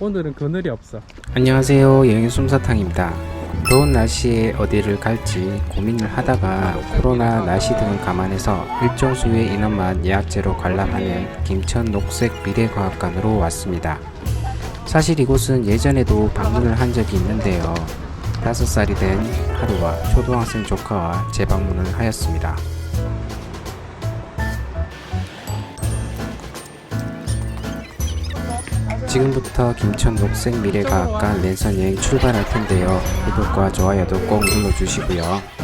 오늘은 그늘이 없어. 안녕하세요. 여행 솜사탕입니다. 더운 날씨에 어디를 갈지 고민을 하다가 코로나 날씨 등을 감안해서 일정 수의 인원만 예약제로 관람하는 김천 녹색 미래과학관으로 왔습니다. 사실 이곳은 예전에도 방문을 한 적이 있는데요. 다섯 살이 된 하루와 초등학생 조카와 재방문을 하였습니다. 지금부터 김천 녹색 미래과학관 랜선 여행 출발할 텐데요. 구독과 좋아요도 꼭 눌러주시고요.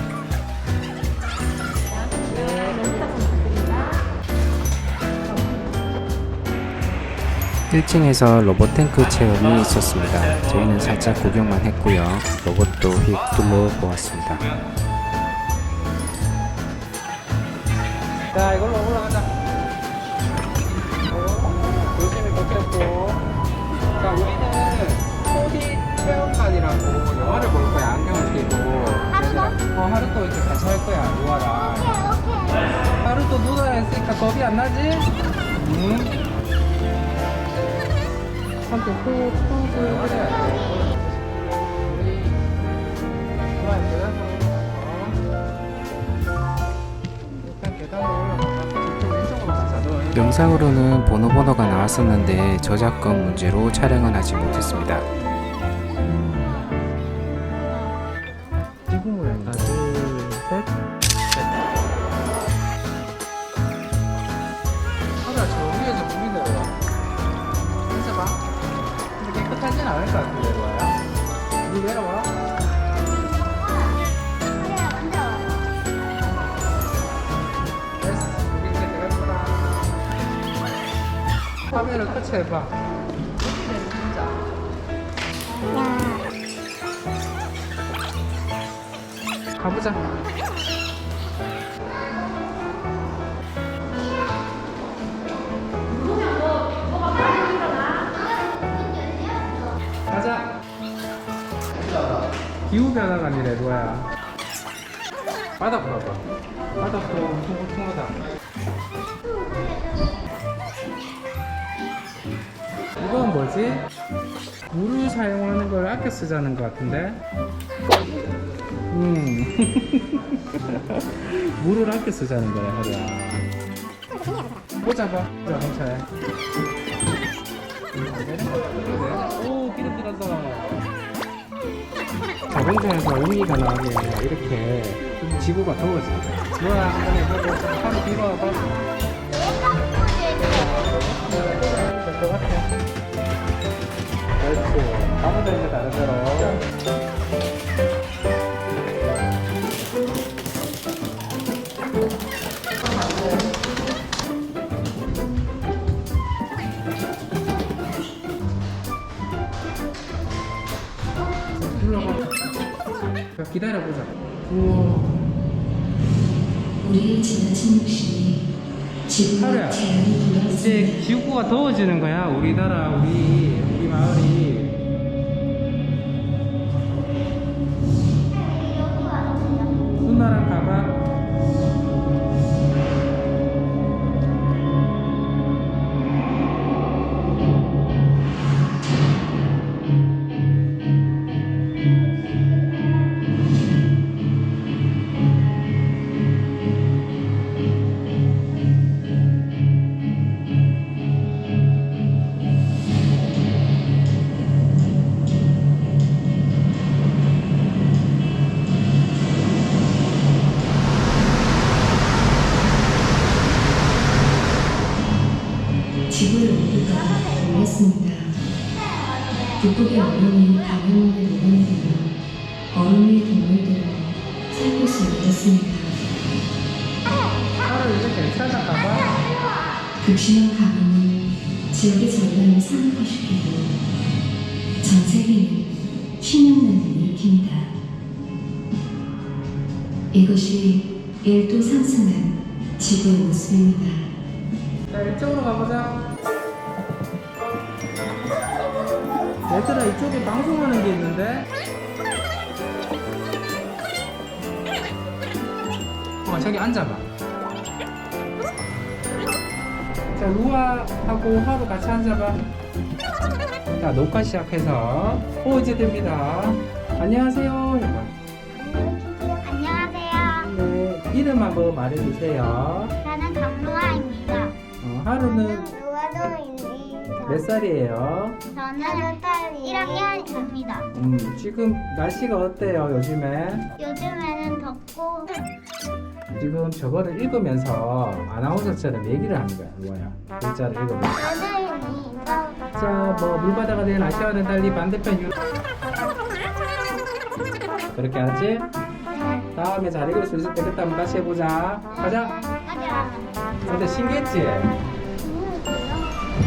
1층에서 로봇탱크 체험이 있었습니다. 저희는 살짝 구경만 했고요. 로봇도 휙 둘러보았습니다. 하루도? 어, 하루 또 이렇게 같이 할 거야. 루아랑. 하루 또 누나 했으니까 겁이 안 나지? 응? 가자. 너 왼쪽. 영상으로는 번호 번호가 나왔었는데 저작권 문제로 촬영은 하지 못했습니다. 깨끗하진 않을 것 같은데, 이거야. 물 내려와. 거라. 화면을 터치해봐. 가보자. 기후 변화가 아니래 뭐야? 바닥 봐봐. 바닥도 통통하다. 이건 뭐지? 물을 사용하는 걸 아껴 쓰자는 것 같은데? 음. 물을 아껴 쓰자는 거야, 하루야. 꽂아봐. 자, 경찰에. 오, 기름 자동차에서 용기가 나게 이렇게 지구가 더워진다. 누나 한번 해보고 하루 빌어봐. 될것 같아. 그렇지. 아무도 이제 다른 대로. 자, 기다려보자. 우와. 우리의 지나친 욕심이 하루야. 지구의 자연을 이제 불렀습니다. 지구가 더워지는 거야. 우리나라, 우리, 우리 마을이. 누나랑 가봐. 지역의 절반을 사망시키고 전 세계는 식량난을 일으킵니다. 이것이 1도 상승한 지구의 모습입니다. 자, 이쪽으로 가보자. 얘들아, 이쪽에 방송하는 게 있는데? 어, 저기 앉아봐. 자, 루아하고 하루 같이 앉아봐. 자, 녹화 시작해서 오 이제 됩니다. 안녕하세요. 해봐. 안녕하세요. 네, 이름 한번 말해주세요. 저는 강로아입니다. 어, 하루는 노아동입니다. 몇 살이에요? 저는 1학년입니다. 음, 지금 날씨가 어때요, 요즘에? 요즘에는 덥고 지금 저거를 읽으면서 아나운서처럼 얘기를 하는 거야, 뭐야. 글자를 읽으면서. 자, 뭐, 물바다가 된 아시아와는 달리 반대편 유... 그렇게 하지? 다음에 잘 읽을 수 있을 때 그때 한번 다시 해보자. 가자. 근데 신기했지?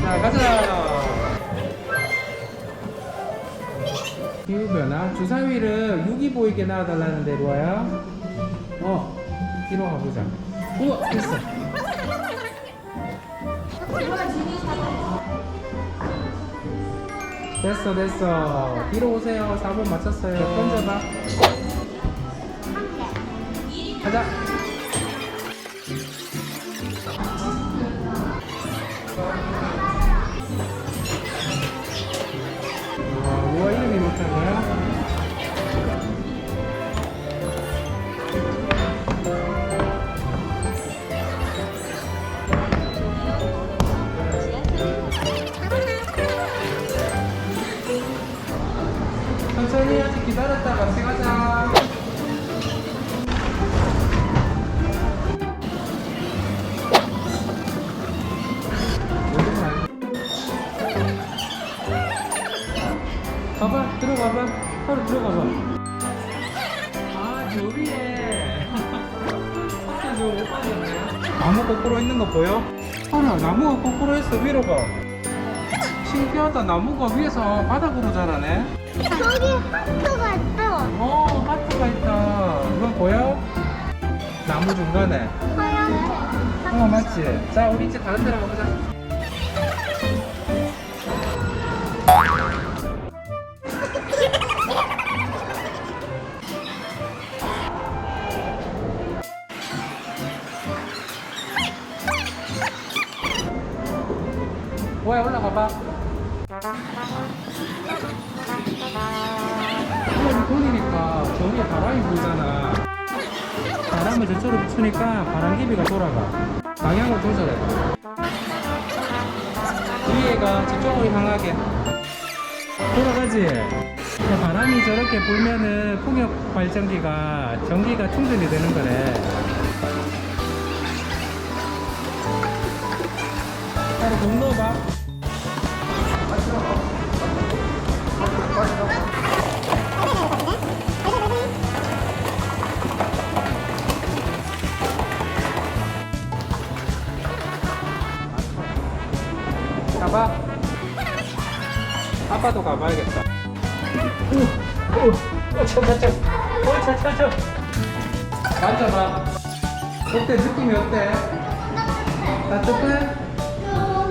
자, 가자. 기후 변화 주사위를 유기 보이게 놔달라는데 로아야. 어, 뒤로 가보자. 우와, 됐어. 됐어, 됐어. 뒤로 오세요. 4번 맞췄어요. 던져봐. 가자. 보여? 하루야 나무가 거꾸로 했어 위로 봐 신기하다 나무가 위에서 바닥으로 자라네 저기 하트가 있어. 어 하트가 있다 이건 보여? 나무 중간에 하얀색. 어 맞지? 자 우리 이제 다른 데로 가보자 뭐야 올라가봐. 이거 돈이니까 저 위에 바람이 불잖아. 바람을 저쪽으로 붙으니까 바람개비가 돌아가. 방향을 조절해봐 위에가 저쪽으로 향하게. 돌아가지? 야, 바람이 저렇게 불면은 풍력 발전기가 전기가 충전이 되는 거래 하루 돈 넣어봐. 아빠도 가봐야겠다. 쳐, 쳐, 쳐. 만져봐. 어때? 느낌이 어때? 따뜻해?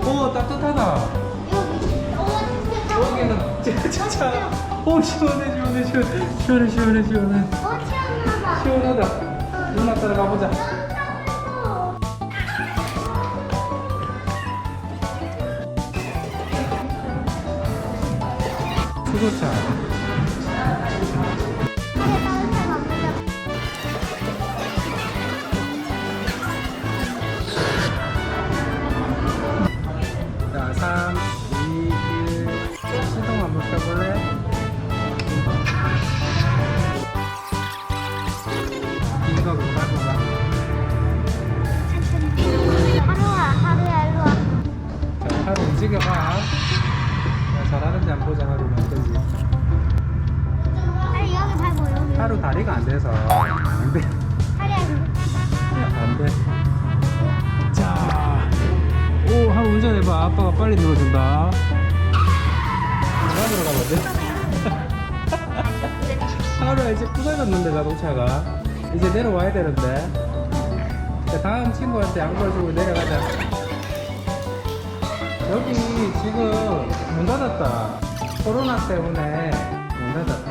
오, 따뜻하다. 여기는 진짜. 오, 시원해, 시원해, 시원해. 시원해, 시원해, 시원해. 어. 시원하다. 누나 따라 가 보자. 수소차. 자, 3, 2, 1. 시동 한번 켜볼래? 이거. 하루야, 하루야, 일로 와. 자, 하루 움직여봐. 야, 잘하는지 안 하루는. 그지? 빨리 여기 밟고 여기. 하루 다리가 안 돼서. 안 돼. 하루야, 안 돼. 자. 오, 하루 운전해봐. 아빠가 빨리 눌러준다. 누가 들어가면 돼? 하루야, 이제 부서졌는데, 자동차가. 이제 내려와야 되는데. 자, 다음 친구한테 양보해주고 내려가자. 여기 지금 문 닫았다. 코로나 때문에 문 닫았다.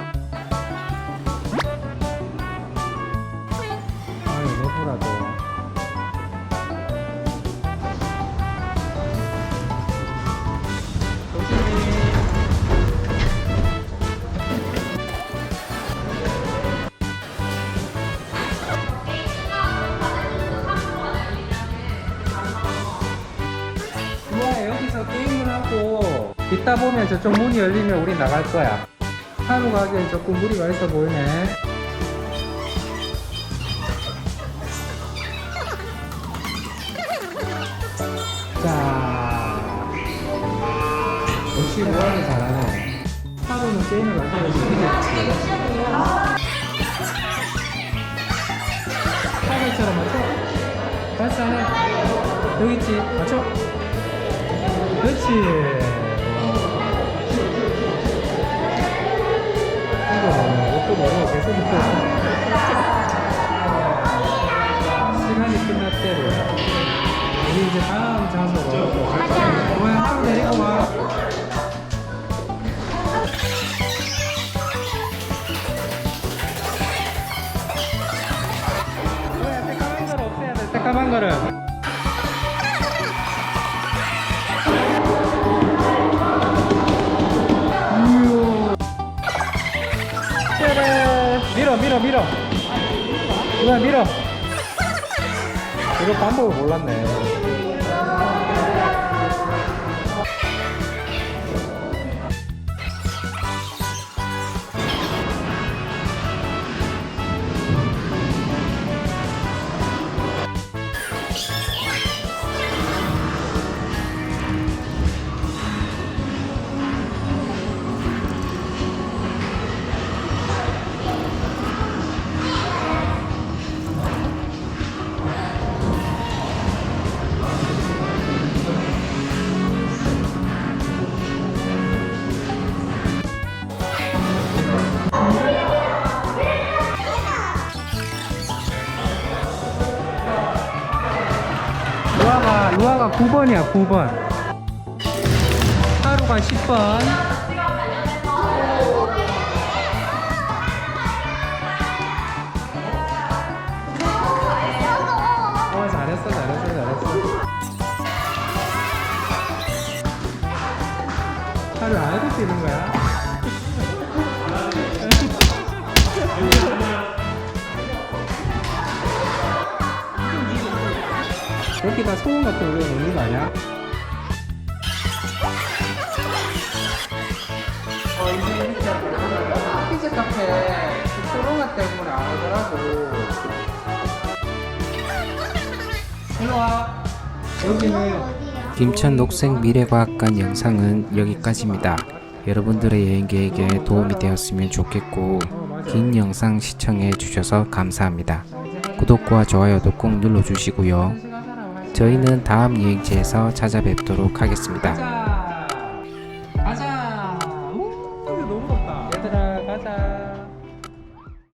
있다 보면 저쪽 문이 열리면 우리 나갈 거야. 하루 가기엔 조금 무리가 있어 보이네. 자, 역시 모양이 잘하네. 하루는 게임을 만들어 주겠지. 하루처럼 맞춰. 발사해. 여기 있지. 맞춰. 그렇지. 시간이 끝났대요. 우리 이제 다음 장소로. 뭐야 하루 데리고 와. 거를 없애야 돼. 새까만 거를. 밀어 밀어. 뭐야 밀어. 이거 방법을 몰랐네. 루아가 9번이야 9번. 하루가 10번. 어 잘했어 잘했어 잘했어. 하루 안 해도 뛰는 거야? 여기다 소금 같은 거 올려놓는 거 아니야? 어, 이제 피자 카페 그 코로나 때문에 안 오더라고. 일로 와. 여기는 김천 녹색 미래과학관 영상은 여기까지입니다. 여러분들의 여행 계획에 도움이 되었으면 좋겠고 긴 영상 시청해 주셔서 감사합니다. 구독과 좋아요도 꼭 눌러주시고요. 저희는 다음 여행지에서 찾아뵙도록 하겠습니다. 자.